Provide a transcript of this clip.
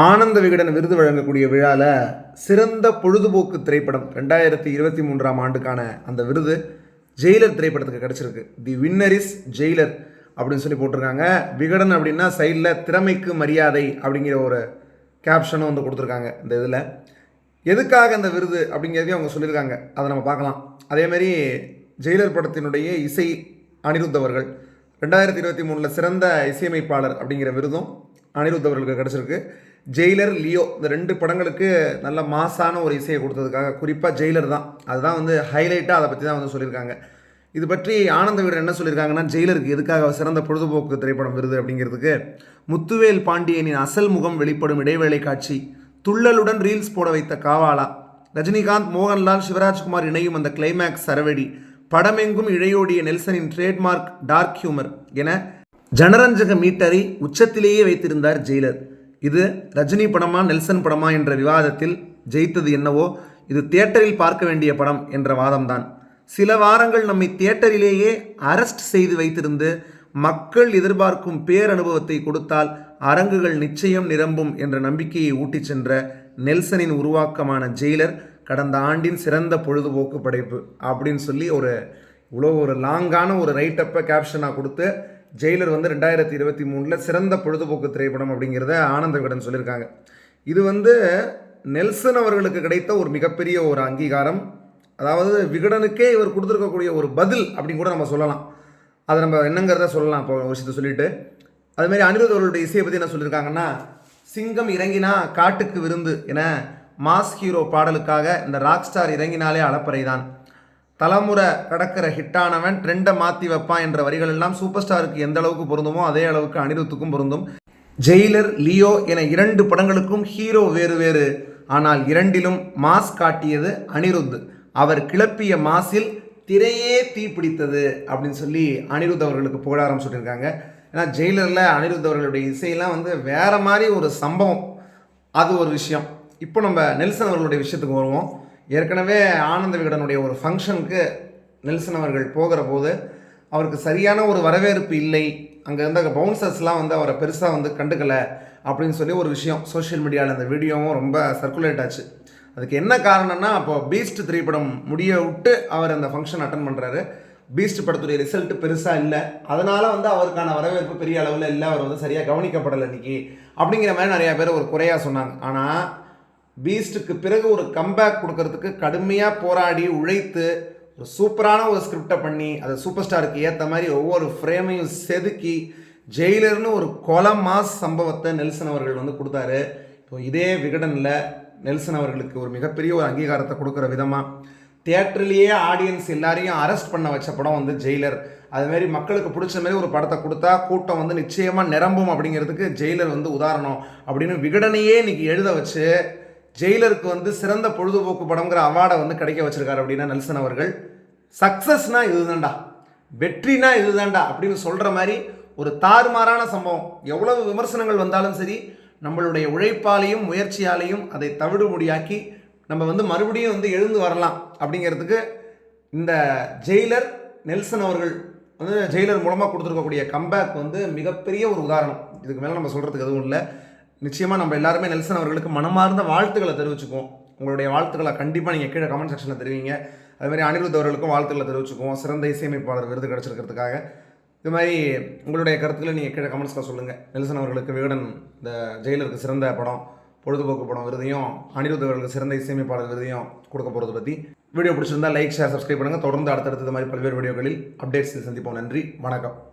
ஆனந்த விகடன் விருது வழங்கக்கூடிய விழாவில் சிறந்த பொழுதுபோக்கு திரைப்படம் ரெண்டாயிரத்தி இருபத்தி மூன்றாம் ஆண்டுக்கான அந்த விருது ஜெயிலர் திரைப்படத்துக்கு கிடச்சிருக்கு. தி வின்னர் இஸ் ஜெயிலர் அப்படின்னு சொல்லி போட்டிருக்காங்க. விகடன் அப்படின்னா சைடில் திறமைக்கு மரியாதை அப்படிங்கிற ஒரு கேப்ஷனும் வந்து கொடுத்துருக்காங்க இந்த இதில். எதுக்காக அந்த விருது அப்படிங்கிறதையும் அவங்க சொல்லியிருக்காங்க. அதை நம்ம பார்க்கலாம். அதேமாரி ஜெயிலர் படத்தினுடைய இசை அனிருத் அவர்கள் ரெண்டாயிரத்தி இருபத்தி மூணில் சிறந்த இசையமைப்பாளர் அப்படிங்கிற விருதும் அனிருத் அவர்களுக்கு கிடச்சிருக்கு. ஜெயிலர் லியோ இந்த ரெண்டு படங்களுக்கு நல்ல மாசான ஒரு இசையை கொடுத்ததுக்காக குறிப்பாக ஜெயிலர் தான். அதுதான் வந்து ஹைலைட்டாக அதை பற்றி தான் வந்து சொல்லியிருக்காங்க. இது பற்றி ஆனந்த வீரர் என்ன சொல்லியிருக்காங்கன்னா ஜெயிலருக்கு எதுக்காக சிறந்த பொழுதுபோக்கு திரைப்படம் விருது அப்படிங்கிறதுக்கு முத்துவேல் பாண்டியனின் அசல் முகம் வெளிப்படும் இடைவேளை காட்சி துள்ளலுடன் ரீல்ஸ் போட வைத்த காவாலா ரஜினிகாந்த் மோகன்லால் சிவராஜ்குமார் இணையும் அந்த கிளைமேக்ஸ் சரவெடி படமெங்கும் இழையோடிய நெல்சனின் ட்ரேட்மார்க் டார்க் ஹியூமர் என ஜனரஞ்சக மீட்டரை உச்சத்திலேயே வைத்திருந்தார் ஜெயிலர். இது ரஜினி படமா நெல்சன் படமா என்ற விவாதத்தில் ஜெயித்தது என்னவோ இது தியேட்டரில் பார்க்க வேண்டிய படம் என்ற வாதம்தான். சில வாரங்கள் நம்மை தியேட்டரிலேயே அரெஸ்ட் செய்து வைத்திருந்து மக்கள் எதிர்பார்க்கும் பேரனுபவத்தை கொடுத்தால் அரங்குகள் நிச்சயம் நிரம்பும் என்ற நம்பிக்கையை ஊட்டிச் சென்ற நெல்சனின் உருவாக்கமான ஜெயிலர் கடந்த ஆண்டின் சிறந்த பொழுதுபோக்கு படைப்பு அப்படின்னு சொல்லி ஒரு இவ்வளோ ஒரு லாங்கான ஒரு ரைட்டப்பை கேப்ஷனாக கொடுத்து ஜெயிலர் வந்து ரெண்டாயிரத்தி இருபத்தி மூணில் சிறந்த பொழுதுபோக்கு திரைப்படம் அப்படிங்கிறத ஆனந்த விகடன் சொல்லியிருக்காங்க. இது வந்து நெல்சன் அவர்களுக்கு கிடைத்த ஒரு மிகப்பெரிய ஒரு அங்கீகாரம். அதாவது விகடனுக்கே இவர் கொடுத்துருக்கக்கூடிய ஒரு பதில் அப்படின்னு கூட நம்ம சொல்லலாம். அதை நம்ம என்னங்கிறத சொல்லலாம் இப்போ விஷயத்தை சொல்லிட்டு. அதுமாரி அனிருத் அவர்களுடைய இசையை பற்றி என்ன சொல்லியிருக்காங்கன்னா சிங்கம் இறங்கினா காட்டுக்கு விருந்து என மாஸ் ஹீரோ பாடலுக்காக இந்த ராக் ஸ்டார் இறங்கினாலே அளப்பறை தான் தலைமுறை கடக்கிற ஹிட்டானவன் ட்ரெண்டை மாற்றி வைப்பான் என்ற வரிகள் எல்லாம் சூப்பர் ஸ்டாருக்கு எந்த அளவுக்கு பொருந்துமோ அதே அளவுக்கு அனிருத்துக்கும் பொருந்தும். ஜெயிலர் லியோ என இரண்டு படங்களுக்கும் ஹீரோ வேறு வேறு. ஆனால் இரண்டிலும் மாஸ் காட்டியது அனிருத். அவர் கிளப்பிய மாஸில் திரையே தீப்பிடித்தது அப்படின்னு சொல்லி அனிருத் அவர்களுக்கு புகழ ஆரம்பிச்சுட்ருக்காங்க ஏன்னா ஜெயிலரில் அனிருத் அவர்களுடைய இசையெல்லாம் வந்து வேறு மாதிரி ஒரு சம்பவம். அது ஒரு விஷயம். இப்போ நம்ம நெல்சன் அவர்களுடைய விஷயத்துக்கு வருவோம். ஏற்கனவே ஆனந்த விகடனுடைய ஒரு ஃபங்க்ஷனுக்கு நெல்சன் அவர்கள் போகிற போது அவருக்கு சரியான ஒரு வரவேற்பு இல்லை. அங்கே இருந்த பவுன்சர்ஸ்லாம் வந்து அவரை பெருசாக வந்து கண்டுக்கலை அப்படின்னு சொல்லி ஒரு விஷயம் சோஷியல் மீடியாவில் அந்த வீடியோவும் ரொம்ப சர்க்குலேட் ஆச்சு. அதுக்கு என்ன காரணம்னா அப்போ பீஸ்ட் திரைப்படம் முடிய விட்டு அவர் அந்த ஃபங்க்ஷன் அட்டன் பண்ணுறாரு பீஸ்ட் படத்துடைய ரிசல்ட் பெருசாக இல்லை. அதனால் வந்து அவருக்கான வரவேற்பு பெரிய அளவில் இல்லை. அவர் வந்து சரியாக கவனிக்கப்படலை இன்னைக்கு. அப்படிங்கிற மாதிரி நிறையா பேர் ஒரு குறையாக சொன்னாங்க. ஆனால் பீஸ்ட்டுக்கு பிறகு ஒரு கம்பேக் கொடுக்கறதுக்கு கடுமையாக போராடி உழைத்து ஒரு சூப்பரான ஒரு ஸ்கிரிப்டை பண்ணி அதை சூப்பர் ஸ்டாருக்கு ஏற்ற மாதிரி ஒவ்வொரு ஃப்ரேமையும் செதுக்கி ஜெயிலர்னு ஒரு கொலை மாஸ் சம்பவத்தை நெல்சன் அவர்கள் வந்து கொடுத்தாரு. இப்போ இதே விகடனில் நெல்சன் அவர்களுக்கு ஒரு மிகப்பெரிய ஒரு அங்கீகாரத்தை கொடுக்குற விதமாக தியேட்டர்லேயே ஆடியன்ஸ் எல்லாரையும் அரெஸ்ட் பண்ண வச்ச படம் வந்து ஜெயிலர். அதுமாரி மக்களுக்கு பிடிச்ச மாதிரி ஒரு படத்தை கொடுத்தா கூட்டம் வந்து நிச்சயமாக நிரம்பும் அப்படிங்கிறதுக்கு ஜெயிலர் வந்து உதாரணம் அப்படின்னு விகடனையே இன்றைக்கி எழுத வச்சு ஜெயிலருக்கு வந்து சிறந்த பொழுதுபோக்கு படங்கிற அவார்டை வந்து கிடைக்க வச்சிருக்காரு அப்படின்னா நெல்சன் அவர்கள். சக்ஸஸ்னா இதுதான்டா. வெற்றினா இதுதான்டா அப்படின்னு சொல்கிற மாதிரி ஒரு தாறுமாறான சம்பவம். எவ்வளவு விமர்சனங்கள் வந்தாலும் சரி நம்மளுடைய உழைப்பாலையும் முயற்சியாலையும் அதை தவிடுமுடியாக்கி நம்ம வந்து மறுபடியும் வந்து எழுந்து வரலாம் அப்படிங்கிறதுக்கு இந்த ஜெயிலர் நெல்சன் அவர்கள் வந்து ஜெயிலர் மூலமாக கொடுத்துருக்கக்கூடிய கம்பேக் வந்து மிகப்பெரிய ஒரு உதாரணம். இதுக்கு மேலே நம்ம சொல்கிறதுக்கு எதுவும் இல்லை. நிச்சயமாக நம்ம எல்லாருமே நெல்சன் அவர்களுக்கு மனமார்ந்த வாழ்த்துக்களை தெரிவிச்சுக்குவோம். உங்களுடைய வாழ்த்துக்களை கண்டிப்பாக நீங்கள் கீழே கமெண்ட் செக்ஷனில் தெரிவிங்க. அதுமாதிரி அனிருத் அவர்களுக்கும் வாழ்த்துக்களை தெரிவிச்சுக்குவோம். சிறந்த இசையமைப்பாளர் விருது கிடச்சிருக்கிறதுக்காக. இது மாதிரி உங்களுடைய கருத்துக்களை நீங்கள் கீழே கமெண்ட்ஸில் சொல்லுங்கள் நெல்சன் அவர்களுக்கு விகடன் இந்த ஜெயிலருக்கு சிறந்த படம் பொழுதுபோக்கு படம் விருதையும் அனிருத் அவர்களுக்கு சிறந்த இசையமைப்பாளர் விருதையும் கொடுக்க போகிறத பற்றி வீடியோ பிடிச்சிருந்தா லைக் ஷேர் சப்ஸ்கிரைப் பண்ணுங்கள் தொடர்ந்து அடுத்தடுத்த இது மாதிரி பல்வேறு வீடியோக்களில் அப்டேட்ஸ் சந்திப்போம். நன்றி வணக்கம்.